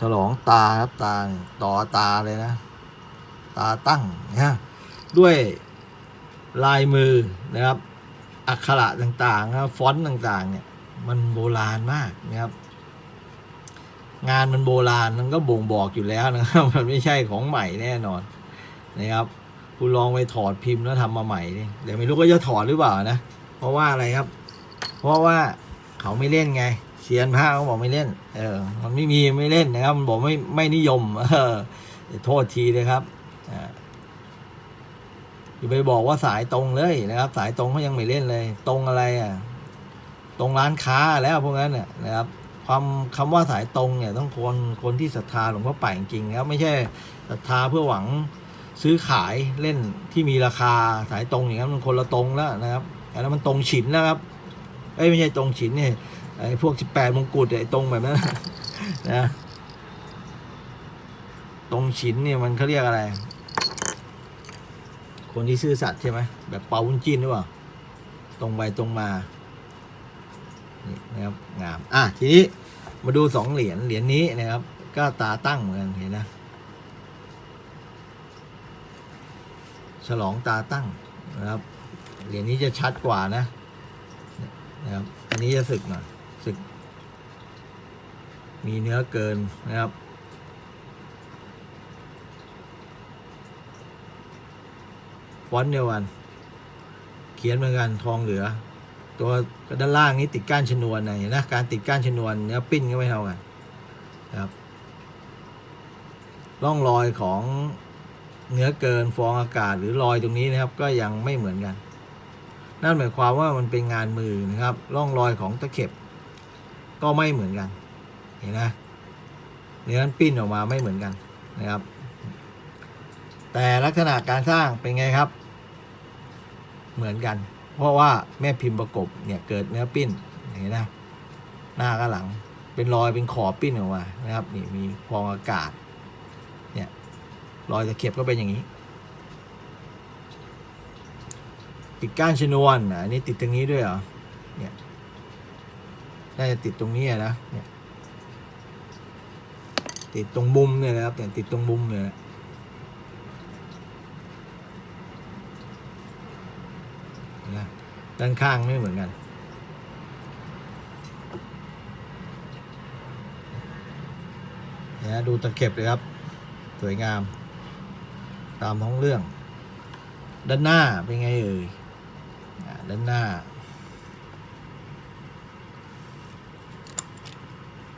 ฉลองตาครับตาต่อตาเลยนะ ตาตั้งนะด้วยลายมือนะครับ อักขระต่างๆนะฟอนต์ต่างๆ เนี่ย มันโบราณมากนะครับ งานมันโบราณมันก็บ่งบอกอยู่แล้วนะครับ มันไม่ใช่ของใหม่แน่นอนนะครับคุณลองไปถอดพิมพ์แล้วทำมาใหม่ดิเดี๋ยวไม่รู้ก็จะถอดหรือเปล่านะ เพราะว่าอะไรครับ เพราะว่าเขาไม่เล่นไง เซียนผ้าเขาบอกไม่เล่น เออ มันไม่มีไม่เล่นนะครับ มันบอกไม่ไม่นิยม เออโทษทีเลยครับอ่าอย่าไปบอกว่าสายตรงเลยนะครับ สายตรงเขายังไม่เล่นเลย ตรงอะไรอะ ตรงร้านค้าแล้วพวกนั้นเนี่ยนะครับ ความคำว่าสายตรงเนี่ย ต้องคนคนที่ศรัทธาหลวงพ่อป่าจริงครับ ไม่ใช่ศรัทธาเพื่อหวังซื้อขายเล่นที่มีราคาสายตรงอย่างนั้นมันคนละตรงแล้วนะครับอันนั้นมันตรงฉินนะครับเอ้ยไม่ใช่ตรงฉินเนี่ย ไอ้พวกสิบแปดมงกุฎไอ้ตรงแบบนั้นนะตรงฉินเนี่ยมันเขาเรียกอะไร คนที่ซื่อสัตย์ใช่ไหมแบบเปาวุ้นจินหรือเปล่าตรงไปตรงมานี่นะครับงามอะทีนี้มาดูสองเหรียญเหรียญนี้นะครับ ก็ตาตั้งเหมือนกันเห็นนะฉลองตาตั้งนะครับเหรียญนี้จะชัดกว่านะนะครับ อันนี้จะสึกหน่อย สึก มีเนื้อเกินนะครับ ฟอนต์เดียวกัน เขียนเหมือนกันทองเหลือ ตัวด้านล่างนี้ติดก้านชนวนนะเห็นนะการติดก้านชนวนเนื้อปิ้นก็ไม่เท่ากันนะครับร่องรอยของเนื้อเกินฟองอากาศหรือรอยตรงนี้นะครับ ก็ยังไม่เหมือนกัน นั่นหมายความว่ามันเป็นงานมือนะครับ ร่องรอยของตะเข็บ ก็ไม่เหมือนกัน เห็นนะเนื้อปิ้นออกมาไม่เหมือนกันนะครับ แต่ลักษณะการสร้างเป็นไงครับ เหมือนกัน เพราะว่าแม่พิมพ์ประกบเนี่ยเกิดเนื้อปิ้นเห็นนะหน้ากับหลังเป็นรอยเป็นขอบปิ้นออกมานะครับ นี่มีฟองอากาศ เนี่ยรอยตะเข็บก็เป็นอย่างนี้ติดก้านชนวนอันนี้ติดตรงนี้ด้วยเหรอเนี่ย น่าจะติดตรงนี้นะเนี่ยติดตรงมุมเนี่ยนะครับเนี่ยติดตรงมุมเนี่ยนะนไหมด้านข้างไม่เหมือนกันเนี่ยดูตะเข็บเลยครับ สวยงาม ตามท้องเรื่อง ด้านหน้าเป็นไงเอ่ยด้านหน้า